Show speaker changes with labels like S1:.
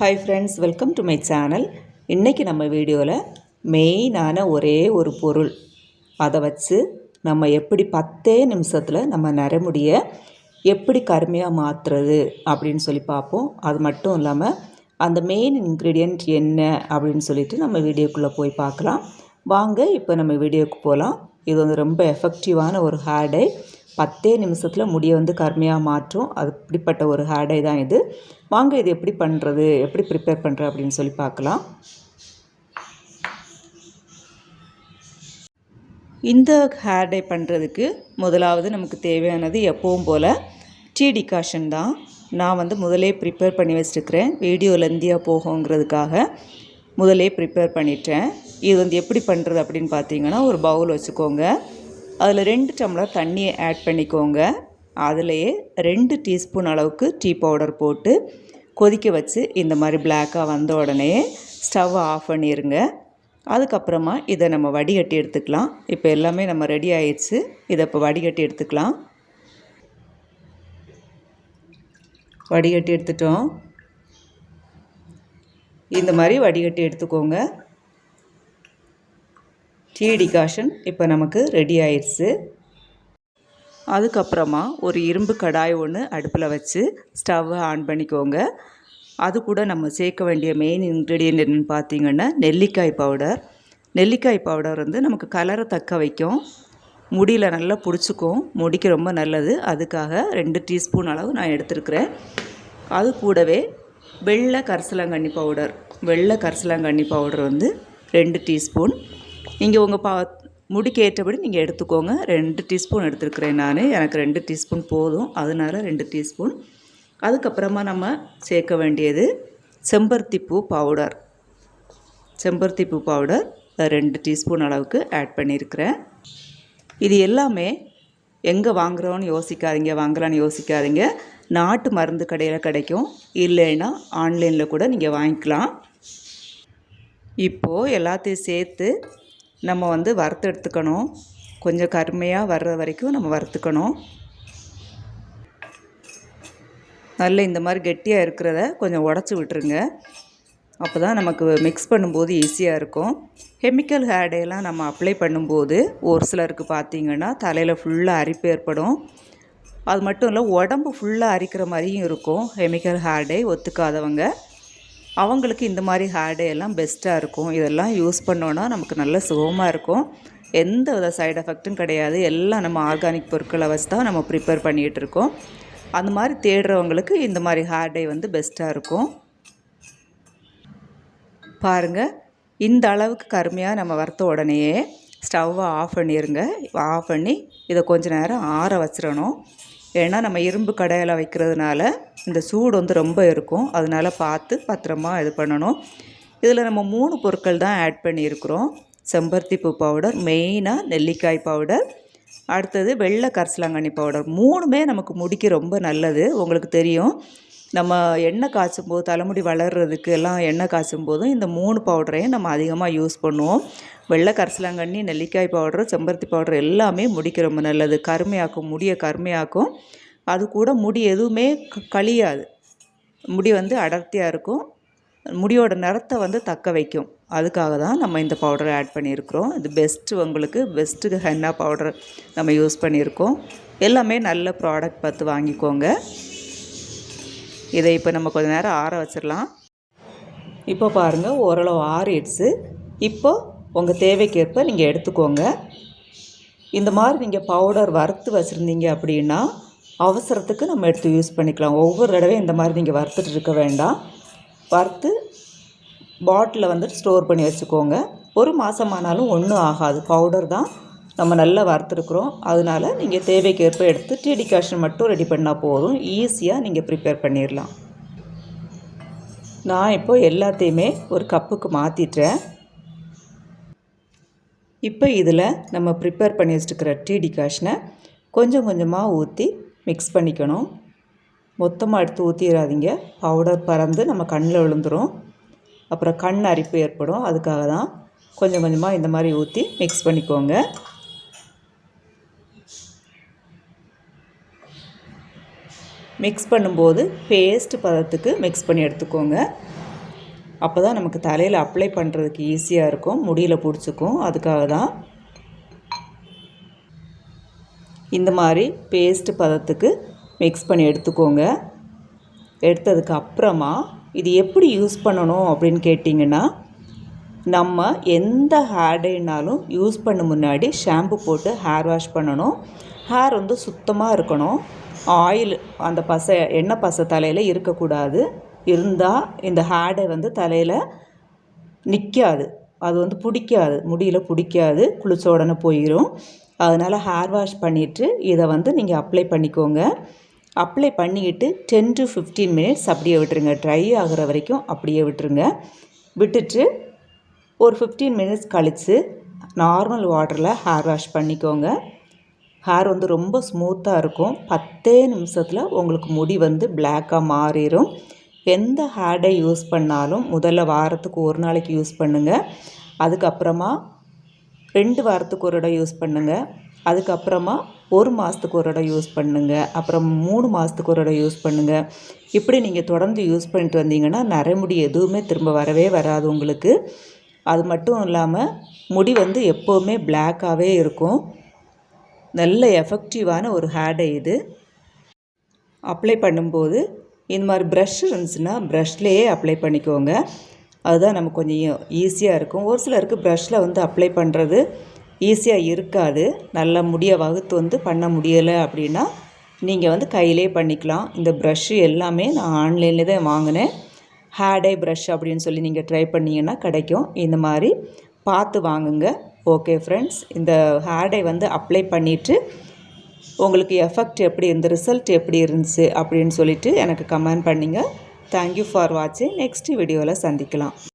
S1: Hi friends welcome to my channel இன்றைக்கி நம்ம வீடியோவில் மெயினான ஒரே ஒரு பொருள். அதை வச்சு நம்ம எப்படி பத்தே நிமிஷத்தில் நம்ம நரமுடியை எப்படி கருமையாக மாற்றுறது அப்படின்னு சொல்லி பார்ப்போம் அது மட்டும் இல்லாமல் அந்த மெயின் இன்க்ரீடியண்ட் என்ன அப்படின்னு சொல்லிட்டு நம்ம வீடியோக்குள்ளே போய் பார்க்கலாம் வாங்க இப்போ நம்ம வீடியோக்கு போகலாம் இது வந்து ரொம்ப எஃபெக்டிவான ஒரு ஹேர் டை பத்தே நிமிஷத்தில் முடியை வந்து கருமையாக மாற்றும். அது இப்படிப்பட்ட ஒரு ஹேர் டை தான் இது. வாங்க இது எப்படி பண்ணுறது எப்படி ப்ரிப்பேர் பண்ணுறது அப்படின்னு சொல்லி பார்க்கலாம். இந்த ஹேர் டை பண்ணுறதுக்கு முதலாவது நமக்கு தேவையானது எப்பவும் போல் டீ டிகாஷன் தான். நான் வந்து முதலே ப்ரிப்பேர் பண்ணி வச்சுருக்கிறேன். வீடியோ லெந்தியாக போகுங்கிறதுக்காக முதலே ப்ரிப்பேர் பண்ணிட்டேன். இது வந்து எப்படி பண்ணுறது அப்படின்னு பார்த்தீங்கன்னா ஒரு பவுல் வச்சுக்கோங்க. அதில் ரெண்டு டம்ளர் தண்ணியை ஆட் பண்ணிக்கோங்க. அதுலேயே ரெண்டு டீஸ்பூன் அளவுக்கு டீ பவுடர் போட்டு கொதிக்க வச்சு இந்த மாதிரி பிளாக்காக வந்த உடனே ஸ்டவ்வை ஆஃப் பண்ணிடுங்க அதுக்கப்புறமா இதை நம்ம வடிகட்டி எடுத்துக்கலாம். இப்போ எல்லாமே நம்ம ரெடி ஆயிடுச்சு. இதை இப்போ வடிகட்டி எடுத்துக்கலாம். வடிகட்டி எடுத்துட்டோம். இந்த மாதிரி வடிகட்டி எடுத்துக்கோங்க. டீ டிகாஷன் இப்போ நமக்கு ரெடி ஆயிடுச்சு அதுக்கப்புறமா ஒரு இரும்பு கடாய் ஒன்று அடுப்பில் வச்சு ஸ்டவ்வை ஆன் பண்ணிக்கோங்க. அது கூட நம்ம சேர்க்க வேண்டிய மெயின் இன்க்ரீடியன்ட் என்னென்னு பார்த்தீங்கன்னா நெல்லிக்காய் பவுடர் நெல்லிக்காய் பவுடர் வந்து நமக்கு கலரை தக்க வைக்கும். முடியில் நல்லா பிடிச்சிக்கும். முடிக்கு ரொம்ப நல்லது. அதுக்காக ரெண்டு டீஸ்பூன் அளவு நான் எடுத்துருக்கிறேன். அது கூடவே வெள்ளை கரிசலாங்கண்ணி பவுடர் வெள்ளை கரிசலாங்கண்ணி பவுடர் வந்து ரெண்டு டீஸ்பூன் நீங்கள் உங்கள் பா முடிக்கு ஏற்றபடி நீங்கள் எடுத்துக்கோங்க. ரெண்டு டீஸ்பூன் எடுத்துருக்கிறேன் நான். எனக்கு ரெண்டு டீஸ்பூன் போதும். அதனால் ரெண்டு டீஸ்பூன். அதுக்கப்புறமா நம்ம சேர்க்க வேண்டியது செம்பருத்தி பூ பவுடர். செம்பருத்தி பூ பவுடர். ரெண்டு டீஸ்பூன் அளவுக்கு ஆட் பண்ணியிருக்கிறேன். இது எல்லாமே எங்கே வாங்குகிறோன்னு யோசிக்காதீங்க. வாங்கலான்னு யோசிக்காதீங்க. நாட்டு மருந்து கடையில் கிடைக்கும். இல்லைன்னா ஆன்லைனில் கூட நீங்கள் வாங்கிக்கலாம். இப்போது எல்லாத்தையும் சேர்த்து நம்ம வந்து வறுத்து எடுத்துக்கணும். கொஞ்சம் கருமையாக வர்ற வரைக்கும் நம்ம வறுத்துக்கணும். நல்ல இந்த மாதிரி கெட்டியாக இருக்கிறத கொஞ்சம் உடச்சி விட்டுருங்க. அப்போ தான் நமக்கு மிக்ஸ் பண்ணும்போது ஈஸியாக இருக்கும். கெமிக்கல் ஹேடையெல்லாம் நம்ம அப்ளை பண்ணும்போது ஒரு சிலருக்கு பார்த்திங்கன்னா தலையில் ஃபுல்லாக அரிப்பு ஏற்படும். அது மட்டும் இல்லை உடம்பு ஃபுல்லாக அரிக்கிற மாதிரியும் இருக்கும். கெமிக்கல் ஹேர்டே ஒத்துக்காதவங்க. அவங்களுக்கு இந்த மாதிரி ஹேர்டே எல்லாம் பெஸ்ட்டாக இருக்கும். இதெல்லாம் யூஸ் பண்ணோன்னா நமக்கு நல்ல சுகமாக இருக்கும். எந்த வித சைடு எஃபெக்ட்டும் கிடையாது. எல்லாம் நம்ம ஆர்கானிக் பொருட்களை வச்சு தான் நம்ம ப்ரிப்பேர் பண்ணிகிட்டு இருக்கோம். அந்த மாதிரி தேடுறவங்களுக்கு இந்த மாதிரி ஹேர் டே வந்து பெஸ்ட்டாக இருக்கும். பாருங்கள் இந்த அளவுக்கு கருமையாக நம்ம வறுத்த உடனேயே ஸ்டவ்வை ஆஃப் பண்ணிடுங்க ஆஃப் பண்ணி இதை கொஞ்ச நேரம் ஆற வச்சிடணும். ஏன்னா நம்ம இரும்பு கடையில் வைக்கிறதுனால இந்த சூடு வந்து ரொம்ப இருக்கும். அதனால் பார்த்து பத்திரமா இது பண்ணணும். இதில் நம்ம மூணு பொருட்கள் தான் ஆட் பண்ணியிருக்கிறோம். செம்பருத்தி பூ பவுடர் மெயினாக நெல்லிக்காய் பவுடர் அடுத்தது வெள்ளை கரிசலாங்கண்ணி பவுடர் மூணுமே நமக்கு முடிக்கு ரொம்ப நல்லது. உங்களுக்கு தெரியும். நம்ம எண்ணெய் காய்ச்சும் போது தலைமுடி வளர்கிறதுக்கு எல்லாம் எண்ணெய் காய்ச்சும் போதும் இந்த மூணு பவுடரையும் நம்ம அதிகமாக யூஸ் பண்ணுவோம். வெள்ளை கரிசலாங்கண்ணி நெல்லிக்காய் பவுடர் செம்பருத்தி பவுடர் எல்லாமே முடிக்கு ரொம்ப நல்லது. கருமையாக்கும் முடியை கருமையாக்கும். அது கூட முடி எதுவுமே கழியாது. முடி வந்து அடர்த்தியாக இருக்கும். முடியோட நிறத்தை வந்து தக்க வைக்கும். அதுக்காக தான் நம்ம இந்த பவுடரை ஆட் பண்ணியிருக்கிறோம். இது பெஸ்ட்டு உங்களுக்கு பெஸ்ட்டு ஹென்னா பவுடர் நம்ம யூஸ் பண்ணியிருக்கோம். எல்லாமே நல்ல ப்ராடக்ட் பார்த்து வாங்கிக்கோங்க. இதை இப்போ நம்ம கொஞ்சம் நேரம் ஆற வச்சிடலாம் இப்போ பாருங்கள் ஓரளவு ஆறிடுச்சு. இப்போ உங்கள் தேவைக்கேற்ப நீங்கள் எடுத்துக்கோங்க. இந்த மாதிரி நீங்கள் பவுடர் வறுத்து வச்சுருந்தீங்க அப்படின்னா அவசரத்துக்கு நம்ம எடுத்து யூஸ் பண்ணிக்கலாம். ஒவ்வொரு தடவையும் இந்த மாதிரி நீங்கள் வறுத்துட்டு இருக்க வேண்டாம். வறுத்து பாட்டிலில் வந்துட்டு ஸ்டோர் பண்ணி வச்சுக்கோங்க. ஒரு மாதம் ஆனாலும் ஒன்றும் ஆகாது. பவுடர் தான் நம்ம நல்லா வறுத்துருக்குறோம். அதனால் நீங்கள் தேவைக்கேற்ப எடுத்து டீ டிகாஷன் மட்டும் ரெடி பண்ணால் போதும். ஈஸியாக நீங்கள் ப்ரிப்பேர் பண்ணிடலாம் நான் இப்போ எல்லாத்தையுமே ஒரு கப்புக்கு மாற்றிட்டேன் இப்போ இதில் நம்ம ப்ரிப்பேர் பண்ணி வச்சுருக்கிற டீ டிகாஷனை கொஞ்சம் கொஞ்சமாக ஊற்றி மிக்ஸ் பண்ணிக்கணும். மொத்தமாக எடுத்து ஊற்றிடாதீங்க பவுடர் பறந்து நம்ம கண்ணில் விழுந்துடும் அப்புறம் கண் அரிப்பு ஏற்படும். அதுக்காக தான் கொஞ்சம் கொஞ்சமாக இந்த மாதிரி ஊற்றி மிக்ஸ் பண்ணிக்கோங்க. மிக்ஸ் பண்ணும்போது பேஸ்ட் பதத்துக்கு மிக்ஸ் பண்ணி எடுத்துக்கோங்க. அப்போ தான் நமக்கு தலையில் அப்ளை பண்ணுறதுக்கு ஈஸியாக இருக்கும். முடியில் பிடிச்சிக்கும். அதுக்காக தான் இந்த மாதிரி பேஸ்ட்டு பதத்துக்கு மிக்ஸ் பண்ணி எடுத்துக்கோங்க. எடுத்ததுக்கு அப்புறமா இது எப்படி யூஸ் பண்ணணும் அப்படின்னு கேட்டிங்கன்னா நம்ம எந்த ஹேர் டேனாலும் யூஸ் பண்ண முன்னாடி ஷாம்பு போட்டு ஹேர் வாஷ் பண்ணணும். ஹேர் வந்து சுத்தமாக இருக்கணும். ஆயில் அந்த பசை எண்ணெய் பசை தலையில் இருக்கக்கூடாது. இருந்தால் இந்த ஹேடை வந்து தலையில் நிற்காது அது வந்து பிடிக்காது. முடியில் பிடிக்காது. குளிச்ச உடனே போயிடும் அதனால் ஹேர் வாஷ் பண்ணிவிட்டு இதை வந்து நீங்கள் அப்ளை பண்ணிக்கோங்க. அப்ளை பண்ணிக்கிட்டு டென் டு ஃபிஃப்டீன் மினிட்ஸ் அப்படியே விட்டுருங்க. ட்ரை ஆகிற வரைக்கும் அப்படியே விட்டுருங்க. விட்டுட்டு ஒரு ஃபிஃப்டீன் மினிட்ஸ் கழித்து நார்மல் வாட்டரில் ஹேர் வாஷ் பண்ணிக்கோங்க. ஹேர் வந்து ரொம்ப ஸ்மூத்தாக இருக்கும். பத்தே நிமிஷத்தில் உங்களுக்கு முடி வந்து பிளாக்காக மாறிடும் எந்த ஹேர் டை யூஸ் பண்ணாலும் முதல்ல வாரத்துக்கு ஒரு நாளைக்கு யூஸ் பண்ணுங்கள் அதுக்கப்புறமா ரெண்டு வாரத்துக்கு ஒரு இடம் யூஸ் பண்ணுங்கள் அதுக்கப்புறமா ஒரு மாதத்துக்கு ஒரு இடம் யூஸ் பண்ணுங்கள் அப்புறம் மூணு மாதத்துக்கு ஒரு இடம் யூஸ் பண்ணுங்கள் இப்படி நீங்கள் தொடர்ந்து யூஸ் பண்ணிட்டு வந்தீங்கன்னா நரைமுடி எதுவுமே திரும்ப வரவே வராது உங்களுக்கு. அது மட்டும் இல்லாமல் முடி வந்து எப்போவுமே பிளாக்காகவே இருக்கும். நல்ல எஃபெக்டிவான ஒரு ஹேடை இது. அப்ளை பண்ணும்போது இந்த மாதிரி ப்ரஷ் இருந்துச்சுன்னா ப்ரஷ்லேயே அப்ளை பண்ணிக்கோங்க. அதுதான் நமக்கு கொஞ்சம் ஈஸியாக இருக்கும். ஒரு சிலருக்கு ப்ரஷ்ஷில் வந்து அப்ளை பண்ணுறது ஈஸியாக இருக்காது. நல்ல முடிய வகுத்து வந்து பண்ண முடியலை அப்படின்னா நீங்கள் வந்து கையிலே பண்ணிக்கலாம். இந்த ப்ரஷ்ஷு எல்லாமே நான் ஆன்லைனில் தான் வாங்கினேன். ஹேடை ப்ரஷ் அப்படின்னு சொல்லி நீங்கள் ட்ரை பண்ணிங்கன்னா கிடைக்கும். இந்த மாதிரி பார்த்து வாங்குங்க. ஓகே ஃப்ரெண்ட்ஸ் இந்த ஹேடை வந்து அப்ளை பண்ணிவிட்டு உங்களுக்கு எஃபெக்ட் எப்படி இருந்து ரிசல்ட் எப்படி இருந்துச்சு அப்படின்னு சொல்லிவிட்டு எனக்கு கமெண்ட் பண்ணிங்க. தேங்க்யூ ஃபார் வாட்சிங் நெக்ஸ்ட் வீடியோவில் சந்திக்கலாம்.